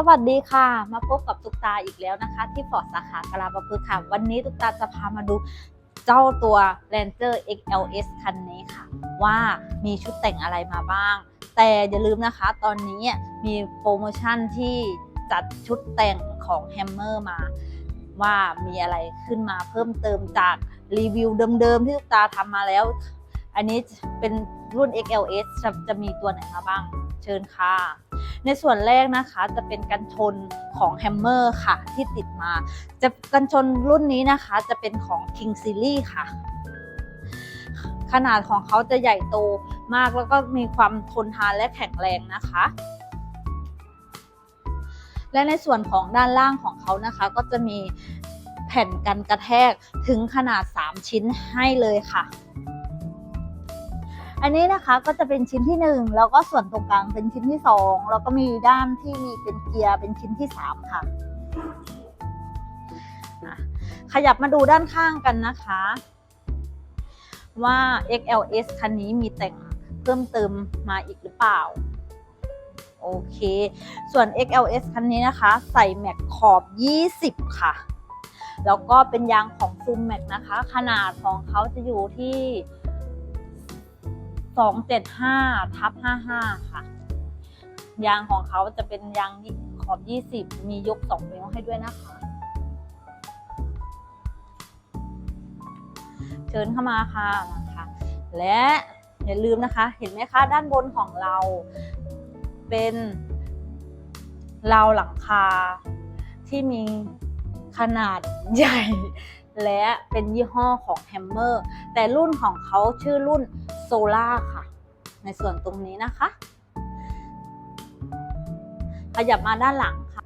สวัสดีค่ะ มาพบกับตุกตาอีกแล้วนะคะ ที่ฟอร์ดสาขากลาประพฤกษ์ค่ะ วันนี้ตุกตาจะพามาดูเจ้าตัว Ranger XLS คันนี้ค่ะ ว่ามีชุดแต่งอะไรมาบ้าง แต่อย่าลืมนะคะ ตอนนี้มีโปรโมชั่นที่จัดชุดแต่งของ Hammer มา ว่ามีอะไรขึ้นมาเพิ่มเติมจากรีวิวเดิมๆที่ตุกตาทำมาแล้ว อันนี้เป็นรุ่น XLS จะจะมีตัวไหนมาบ้าง เชิญค่ะ ในส่วนแรกนะคะจะเป็นกันชนของ Hammer ค่ะที่ติดมา จะกันชนรุ่นนี้นะคะจะเป็นของ King Series ค่ะ ขนาดของเขาจะใหญ่โตมากแล้วก็มีความทนทานและแข็งแรงนะคะและในส่วนของด้านล่างของเขานะคะ ก็จะมีแผ่นกันกระแทกถึงขนาด 3 ชิ้นให้เลยค่ะ อันนี้นะคะก็จะเป็นชิ้นที่ 1 แล้วก็ส่วนตรงกลางเป็นชิ้นที่ 2 แล้วก็มีด้านที่มีเป็นเกียร์เป็นชิ้นที่ 3ค่ะอะ ขยับมาดูด้านข้างกันนะคะ ว่า XLS คันนี้มีแต่งเพิ่มเติมมาอีกหรือเปล่า โอเค ส่วน XLS คันนี้นะคะ ใส่แม็กขอบ 20 ค่ะ แล้วก็เป็นยางของฟูมแม็กนะคะ ขนาดของเขาจะอยู่ที่ 275ทับ55 ค่ะ ยางของเขาจะเป็นยางขอบ 20 มียก 2 นิ้วให้ด้วยนะคะ เชิญเข้ามาค่ะค่ะและอย่าลืมนะคะ เห็นไหมคะ ด้านบนของเราเป็นราวหลังคาที่มีขนาดใหญ่ และเป็นยี่ห้อของแฮมเมอร์แต่รุ่นของเขาชื่อรุ่นโซล่าค่ะ ในส่วนตรงนี้นะคะ ขยับมาด้านหลังค่ะ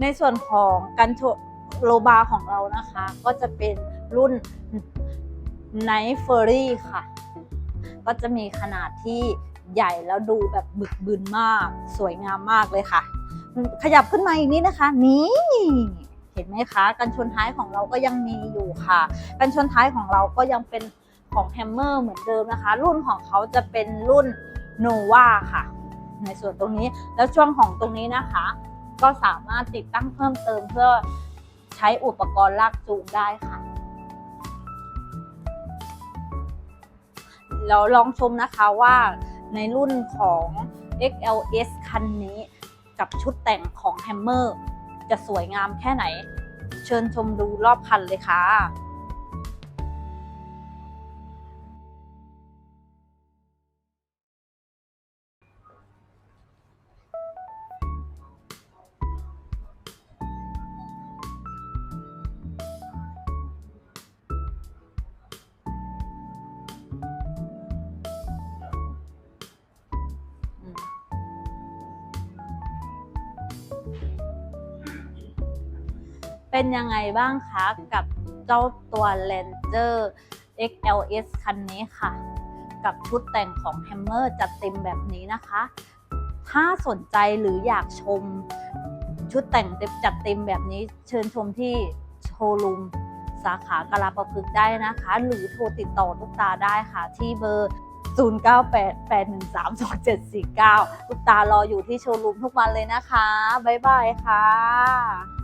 ในส่วนของกันโชโลบาของเรานะคะ ก็จะเป็นรุ่น Night Fury ค่ะ ก็จะมีขนาดที่ใหญ่แล้วดูแบบบึกบึนมาก สวยงามมากเลยค่ะ ขยับขึ้นมาอีกนิดนะคะ นี่ เห็นไหมคะ กันชนท้ายของเราก็ยังมีอยู่ค่ะ กันชนท้ายของเราก็ยังเป็นของแฮมเมอร์เหมือนเดิมนะคะ รุ่นของเขาจะเป็นรุ่นโนวาค่ะ ในส่วนตรงนี้แล้วช่วงของตรงนี้นะคะ ก็สามารถติดตั้งเพิ่มเติมเพื่อใช้อุปกรณ์ลากจูงได้ค่ะเราลองชมนะคะว่าในรุ่นของ XLS คันนี้กับชุดแต่งของ Hammer จะสวยงามแค่ไหน เชิญชมดูรอบคันเลยค่ะ เป็นยังไงบ้างคะกับเจ้าตัว Ranger XLS คันนี้ค่ะ กับชุดแต่งของ Hammer จัดเต็มแบบนี้นะคะ ถ้าสนใจหรืออยากชมชุดแต่งเต็มจัดเต็มแบบนี้ เชิญชมที่โชว์รูมสาขากลาประพฤกษ์ได้นะคะ หรือโทรติดต่อลูกตาได้ค่ะ ที่เบอร์ 0988132749 ลูกตารออยู่ที่โชว์รูมทุกวันเลยนะคะ บ๊ายบายค่ะ